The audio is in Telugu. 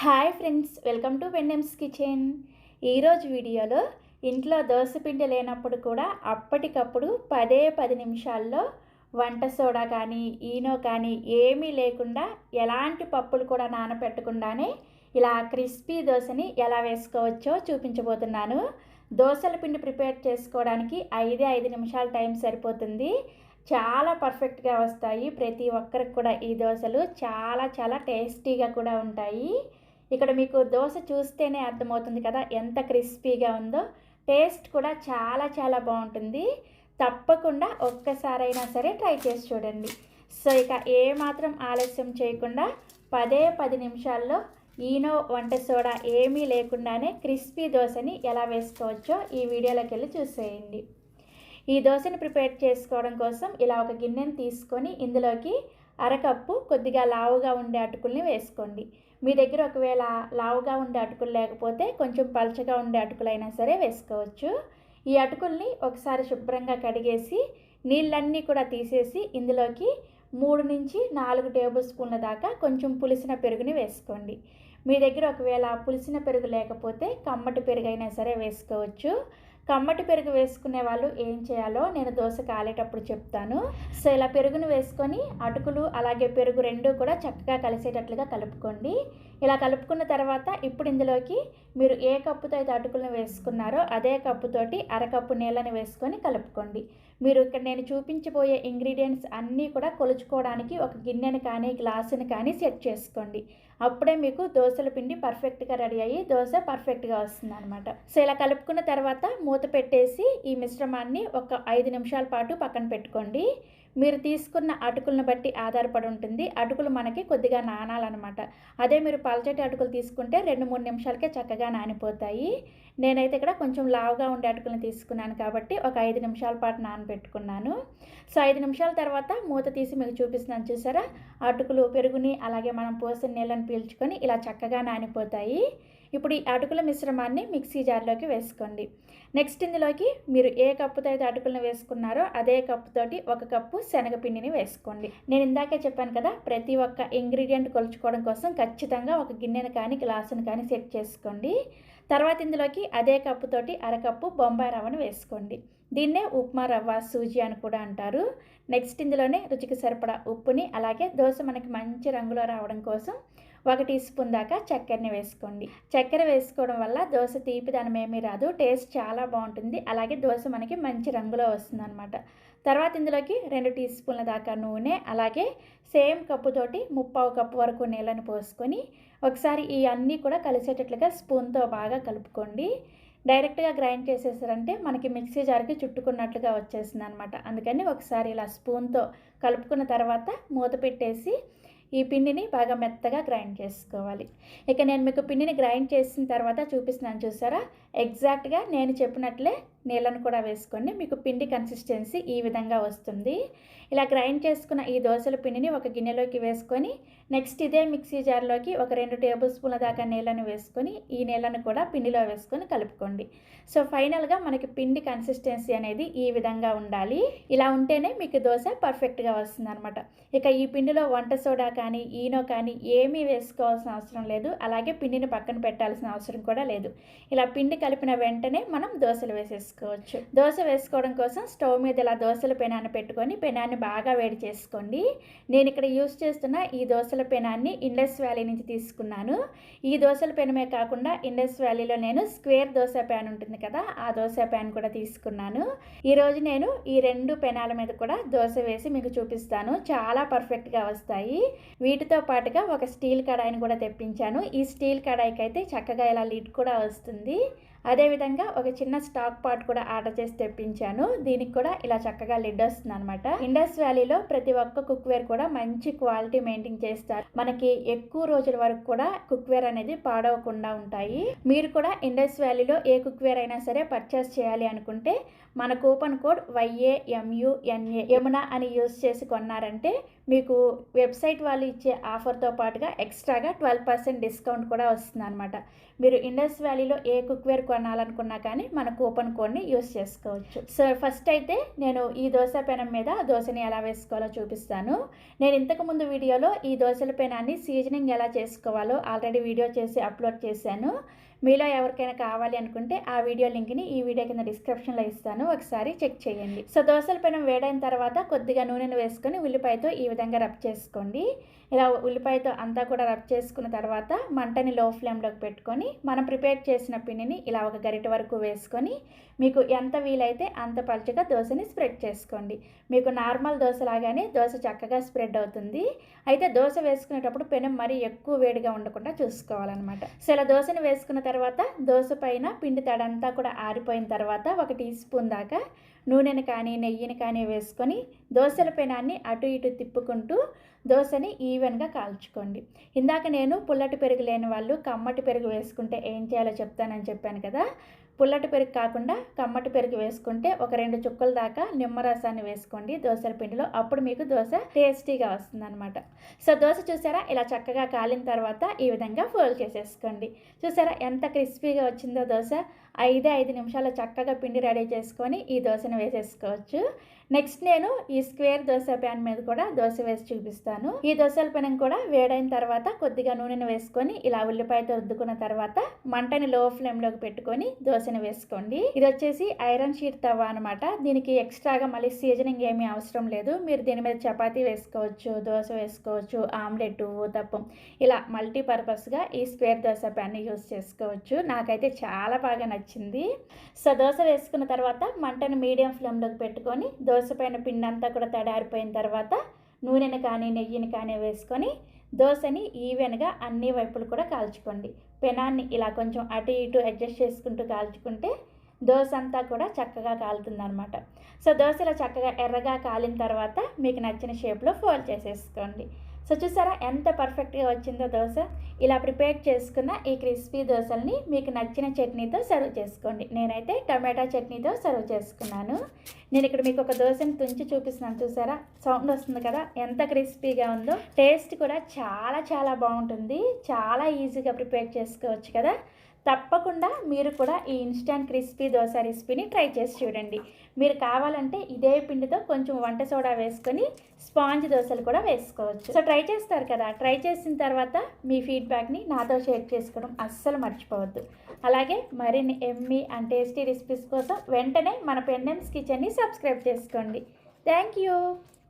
హాయ్ ఫ్రెండ్స్ వెల్కమ్ టు వెన్నెమ్స్ కిచెన్. ఈరోజు వీడియోలో ఇంట్లో దోసపిండి లేనప్పుడు కూడా అప్పటికప్పుడు పదే పది నిమిషాల్లో వంట సోడా కానీ ఈనో కానీ ఏమీ లేకుండా ఎలాంటి పప్పులు కూడా నానపెట్టకుండానే ఇలా క్రిస్పీ దోశని ఎలా వేసుకోవచ్చో చూపించబోతున్నాను. దోశల పిండి ప్రిపేర్ చేసుకోవడానికి ఐదే ఐదు నిమిషాల టైం సరిపోతుంది. చాలా పర్ఫెక్ట్గా వస్తాయి. ప్రతి ఒక్కరికి కూడా ఈ దోశలు చాలా చాలా టేస్టీగా కూడా ఉంటాయి. ఇక్కడ మీకు దోశ చూస్తేనే అర్థమవుతుంది కదా ఎంత క్రిస్పీగా ఉందో. టేస్ట్ కూడా చాలా చాలా బాగుంటుంది. తప్పకుండా ఒక్కసారైనా సరే ట్రై చేసి చూడండి. సో ఇక ఏమాత్రం ఆలస్యం చేయకుండా పదే పది నిమిషాల్లో ఈనో వంట సోడా ఏమీ లేకుండానే క్రిస్పీ దోశని ఎలా వేసుకోవచ్చో ఈ వీడియోలోకి వెళ్ళి చూసేయండి. ఈ దోశని ప్రిపేర్ చేసుకోవడం కోసం ఇలా ఒక గిన్నెని తీసుకొని ఇందులోకి అరకప్పు కొద్దిగా లావుగా ఉండే అటుకుల్ని వేసుకోండి. మీ దగ్గర ఒకవేళ లావుగా ఉండే అటుకులు లేకపోతే కొంచెం పలచగా ఉండే అటుకులైనా సరే వేసుకోవచ్చు. ఈ అటుకుల్ని ఒకసారి శుభ్రంగా కడిగేసి నీళ్ళన్నీ కూడా తీసేసి ఇందులోకి మూడు నుంచి నాలుగు టేబుల్ స్పూన్ల దాకా కొంచెం పులిసిన పెరుగుని వేసుకోండి. మీ దగ్గర ఒకవేళ పులిసిన పెరుగు లేకపోతే కమ్మటి పెరుగు అయినా సరే వేసుకోవచ్చు. కమ్మటి పెరుగు వేసుకునే వాళ్ళు ఏం చేయాలో నేను దోశ కాలేటప్పుడు చెప్తాను. సో ఇలా పెరుగును వేసుకొని అటుకులు అలాగే పెరుగు రెండు కూడా చక్కగా కలిసేటట్లుగా కలుపుకోండి. ఇలా కలుపుకున్న తర్వాత ఇప్పుడు ఇందులోకి మీరు ఏ కప్పుతో అయితే అటుకులను వేసుకున్నారో అదే కప్పుతోటి అరకప్పు నీళ్ళని వేసుకొని కలుపుకోండి. మీరు ఇక్కడ నేను చూపించబోయే ఇంగ్రీడియంట్స్ అన్నీ కూడా కొలుచుకోవడానికి ఒక గిన్నెను కానీ గ్లాసుని కానీ సెట్ చేసుకోండి. అప్పుడే మీకు దోశల పిండి పర్ఫెక్ట్గా రెడీ అయ్యి దోశ పర్ఫెక్ట్గా వస్తుంది అనమాట సో ఇలా కలుపుకున్న తర్వాత మూత పెట్టేసి ఈ మిశ్రమాన్ని ఒక ఐదు నిమిషాల పాటు పక్కన పెట్టుకోండి. మీరు తీసుకున్న అటుకులను బట్టి ఆధారపడి ఉంటుంది. అటుకులు మనకి కొద్దిగా నానాలన్నమాట. అదే మీరు పలచటి అటుకులు తీసుకుంటే రెండు మూడు నిమిషాలకే చక్కగా నానిపోతాయి. నేనైతే ఇక్కడ కొంచెం లావుగా ఉండే అటుకులను తీసుకున్నాను కాబట్టి ఒక ఐదు నిమిషాల పాటు నానబెట్టుకున్నాను. సో ఐదు నిమిషాల తర్వాత మూత తీసి మీకు చూపిస్తున్నాను చూసారా? అటుకులు పెరుగుని అలాగే మనం పోసిన నీళ్ళని పీల్చుకొని ఇలా చక్కగా నానిపోతాయి. ఇప్పుడు ఈ అటుకుల మిశ్రమాన్ని మిక్సీ జార్లోకి వేసుకోండి. నెక్స్ట్ ఇందులోకి మీరు ఏ కప్పుతో అయితే అటుకులను వేసుకున్నారో అదే కప్పుతోటి ఒక కప్పు శనగపిండిని వేసుకోండి. నేను ఇందాకే చెప్పాను కదా ప్రతి ఒక్క ఇంగ్రీడియంట్ కొలుచుకోవడం కోసం ఖచ్చితంగా ఒక గిన్నెను కానీ గ్లాసును కానీ సెట్ చేసుకోండి. తర్వాత ఇందులోకి అదే కప్పుతోటి అరకప్పు బొంబాయి రవ్వను వేసుకోండి. దీన్నే ఉప్మా రవ్వ సూజీ అని కూడా అంటారు. నెక్స్ట్ ఇందులోనే రుచికి సరిపడా ఉప్పుని అలాగే దోశ మనకి మంచి రంగులో రావడం కోసం ఒక టీ స్పూన్ దాకా చక్కెరని వేసుకోండి. చక్కెర వేసుకోవడం వల్ల దోశ తీపి దానమేమీ రాదు టేస్ట్ చాలా బాగుంటుంది. అలాగే దోశ మనకి మంచి రంగులో వస్తుంది అనమాట తర్వాత ఇందులోకి రెండు టీ స్పూన్ల దాకా నూనె అలాగే సేమ్ కప్పుతోటి ముప్పావు కప్పు వరకు నీళ్ళని పోసుకొని ఒకసారి ఈ అన్నీ కూడా కలిసేటట్లుగా స్పూన్తో బాగా కలుపుకోండి. డైరెక్ట్గా గ్రైండ్ చేసేసారంటే మనకి మిక్సీ జార్కి చుట్టుకున్నట్లుగా వచ్చేసింది అనమాట అందుకని ఒకసారి ఇలా స్పూన్తో కలుపుకున్న తర్వాత మూత పెట్టేసి ఈ పిండిని బాగా మెత్తగా గ్రైండ్ చేసుకోవాలి. ఇక నేను మీకు పిండిని గ్రైండ్ చేసిన తర్వాత చూపిస్తున్నాను చూసారా? ఎగ్జాక్ట్గా నేను చెప్పినట్లే నీళ్ళను కూడా వేసుకోండి మీకు పిండి కన్సిస్టెన్సీ ఈ విధంగా వస్తుంది. ఇలా గ్రైండ్ చేసుకున్న ఈ దోశల పిండిని ఒక గిన్నెలోకి వేసుకొని నెక్స్ట్ ఇదే మిక్సీ జార్లోకి ఒక రెండు టేబుల్ స్పూన్ల దాకా నీళ్ళను వేసుకొని ఈ నీళ్ళను కూడా పిండిలో వేసుకొని కలుపుకోండి. సో ఫైనల్గా మనకి పిండి కన్సిస్టెన్సీ అనేది ఈ విధంగా ఉండాలి. ఇలా ఉంటేనే మీకు దోశ పర్ఫెక్ట్గా వస్తుంది అనమాట ఇక ఈ పిండిలో వంట సోడా కానీ ఈనో కానీ ఏమీ వేసుకోవాల్సిన అవసరం లేదు. అలాగే పిండిని పక్కన పెట్టాల్సిన అవసరం కూడా లేదు. ఇలా పిండి కలిపిన వెంటనే మనం దోశలు వేసేసుకోవచ్చు. దోశ వేసుకోవడం కోసం స్టవ్ మీద ఇలా దోశల పెనాన్ని పెట్టుకొని పెనాన్ని బాగా వేడి చేసుకోండి. నేను ఇక్కడ యూస్ చేస్తున్న ఈ దోశల పెనాన్ని ఇండస్ వ్యాలీ నుంచి తీసుకున్నాను. ఈ దోశల పెనమే కాకుండా ఇండస్ వ్యాలీలో నేను స్క్వేర్ దోశ ప్యాన్ ఉంటుంది కదా ఆ దోశ ప్యాన్ కూడా తీసుకున్నాను. ఈరోజు నేను ఈ రెండు పెనాల మీద కూడా దోశ వేసి మీకు చూపిస్తాను. చాలా పర్ఫెక్ట్గా వస్తాయి. వీటితో పాటుగా ఒక స్టీల్ కడాయిని కూడా తెప్పించాను. ఈ స్టీల్ కడాయికి అయితే చక్కగా ఇలా లిడ్ కూడా వస్తుంది. అదేవిధంగా ఒక చిన్న స్టాక్ పాట్ కూడా ఆర్డర్ చేసి తెప్పించాను. దీనికి కూడా ఇలా చక్కగా లిడ్ వస్తుంది అనమాట ఇండస్ వ్యాలీలో ప్రతి ఒక్క కుక్వేర్ కూడా మంచి క్వాలిటీ మెయింటైన్ చేస్తారు. మనకి ఎక్కువ రోజుల వరకు కూడా కుక్వేర్ అనేది పాడవకుండా ఉంటాయి. మీరు కూడా ఇండస్ వ్యాలీలో ఏ కుక్వేర్ అయినా సరే పర్చేస్ చేయాలి అనుకుంటే మన కూపన్ కోడ్ వైఏఎంయుఎన్ఏ యమున అని యూస్ చేసి కొన్నారంటే మీకు వెబ్సైట్ వాళ్ళు ఇచ్చే ఆఫర్తో పాటుగా ఎక్స్ట్రాగా ట్వెల్వ్ పర్సెంట్ డిస్కౌంట్ కూడా వస్తుంది అనమాట మీరు ఇండస్ వ్యాలీలో ఏ కుక్వేర్ కొనాలనుకున్నా కానీ మన కూపన్ కోడ్ని యూస్ చేసుకోవచ్చు. సో ఫస్ట్ అయితే నేను ఈ దోశ పెనం మీద దోశని ఎలా వేసుకోవాలో చూపిస్తాను. నేను ఇంతకుముందు వీడియోలో ఈ దోశల పెనాన్ని సీజనింగ్ ఎలా చేసుకోవాలో ఆల్రెడీ వీడియో చేసి అప్లోడ్ చేశాను. మీలో ఎవరికైనా కావాలి అనుకుంటే ఆ వీడియో లింక్ని ఈ వీడియో కింద డిస్క్రిప్షన్లో ఇస్తాను. ఒకసారి చెక్ చేయండి. సో దోశల పెనం వేడైన తర్వాత కొద్దిగా నూనెను వేసుకొని ఉల్లిపాయతో ఈ విధంగా రబ్ చేసుకోండి. ఇలా ఉల్లిపాయతో అంతా కూడా రబ్ చేసుకున్న తర్వాత మంటని లో ఫ్లేమ్లోకి పెట్టుకొని మనం ప్రిపేర్ చేసిన పిండిని ఇలా ఒక గరిట వరకు వేసుకొని మీకు ఎంత వీలైతే అంత పలుచగా దోశని స్ప్రెడ్ చేసుకోండి. మీకు నార్మల్ దోశ లాగానే దోశ చక్కగా స్ప్రెడ్ అవుతుంది. అయితే దోశ వేసుకునేటప్పుడు పెనం మరీ ఎక్కువ వేడిగా ఉండకుండా చూసుకోవాలన్నమాట. సో ఇలా దోశని వేసుకున్న తర్వాత దోశ పైన పిండి తడంతా కూడా ఆరిపోయిన తర్వాత ఒక టీ స్పూన్ దాకా నూనెను కానీ నెయ్యిని కానీ వేసుకొని దోశల పెనాన్ని అటు ఇటు తిప్పుకుంటూ దోశని ఈవెన్గా కాల్చుకోండి. ఇందాక నేను పుల్లటి పెరుగు లేని వాళ్ళు కమ్మటి పెరుగు వేసుకుంటే ఏం చేయాలో చెప్తానని చెప్పాను కదా పుల్లటి పెరుగు కాకుండా కమ్మటి పెరుగు వేసుకుంటే ఒక రెండు చుక్కల దాకా నిమ్మరసాన్ని వేసుకోండి దోశల పిండిలో. అప్పుడు మీకు దోశ టేస్టీగా వస్తుందన్నమాట. సో దోశ చూసారా? ఇలా చక్కగా కాలిన తర్వాత ఈ విధంగా ఫోల్డ్ చేసేసుకోండి. చూసారా ఎంత క్రిస్పీగా వచ్చిందో దోశ? ఐదే ఐదు నిమిషాలు చక్కగా పిండి రెడీ చేసుకొని ఈ దోశను వేసేసుకోవచ్చు. నెక్స్ట్ నేను ఈ స్క్వేర్ దోశ ప్యాన్ మీద కూడా దోశ వేసి చూపిస్తాను. ఈ దోశల పెనం కూడా వేడైన తర్వాత కొద్దిగా నూనెను వేసుకొని ఇలా ఉల్లిపాయతో రుద్దుకున్న తర్వాత మంటని లో ఫ్లేమ్లోకి పెట్టుకొని దోశను వేసుకోండి. ఇది వచ్చేసి ఐరన్ షీట్ తవ్వ అనమాట దీనికి ఎక్స్ట్రాగా మళ్ళీ సీజనింగ్ ఏమీ అవసరం లేదు. మీరు దీని మీద చపాతీ వేసుకోవచ్చు దోశ వేసుకోవచ్చు ఆమ్లెట్ ఊతప్పం ఇలా మల్టీపర్పస్గా ఈ స్క్వేర్ దోశ ప్యాన్ని యూస్ చేసుకోవచ్చు. నాకైతే చాలా బాగా నచ్చింది. సో దోశ వేసుకున్న తర్వాత మంటను మీడియం ఫ్లేమ్లోకి పెట్టుకొని దోశ పైన పిండి అంతా కూడా తడారిపోయిన తర్వాత నూనెని కానీ నెయ్యిని కానీ వేసుకొని దోశని ఈవెన్గా అన్ని వైపులు కూడా కాల్చుకోండి. పెనాన్ని ఇలా కొంచెం అటు ఇటు అడ్జస్ట్ చేసుకుంటూ కాల్చుకుంటే దోశ అంతా కూడా చక్కగా కాలుతుందనమాట సో దోశ ఇలా చక్కగా ఎర్రగా కాలిన తర్వాత మీకు నచ్చిన షేప్లో ఫోల్డ్ చేసేసుకోండి. సో చూసారా ఎంత పర్ఫెక్ట్గా వచ్చిందో దోశ? ఇలా ప్రిపేర్ చేసుకున్న ఈ క్రిస్పీ దోశల్ని మీకు నచ్చిన చట్నీతో సర్వ్ చేసుకోండి. నేనైతే టమాటా చట్నీతో సర్వ్ చేసుకున్నాను. నేను ఇక్కడ మీకు ఒక దోశని తుంచి చూపిస్తున్నాను చూసారా? సౌండ్ వస్తుంది కదా? ఎంత క్రిస్పీగా ఉందో. టేస్ట్ కూడా చాలా చాలా బాగుంటుంది. చాలా ఈజీగా ప్రిపేర్ చేసుకోవచ్చు కదా? తప్పకుండా మీరు కూడా ఈ ఇన్స్టాంట్ క్రిస్పీ దోశ రెసిపీని ట్రై చేసి చూడండి. మీరు కావాలంటే ఇదే పిండితో కొంచెం వంట సోడా వేసుకొని స్పాంజ్ దోశలు కూడా వేసుకోవచ్చు. సో ట్రై చేస్తారు కదా. ట్రై చేసిన తర్వాత మీ ఫీడ్బ్యాక్ని నాతో షేర్ చేసుకోవడం అస్సలు మర్చిపోవద్దు. అలాగే మరిన్ని ఎమ్మీ అండ్ టేస్టీ రెసిపీస్ కోసం వెంటనే మన పెండెన్స్ కిచెన్ని సబ్స్క్రైబ్ చేసుకోండి. Thank you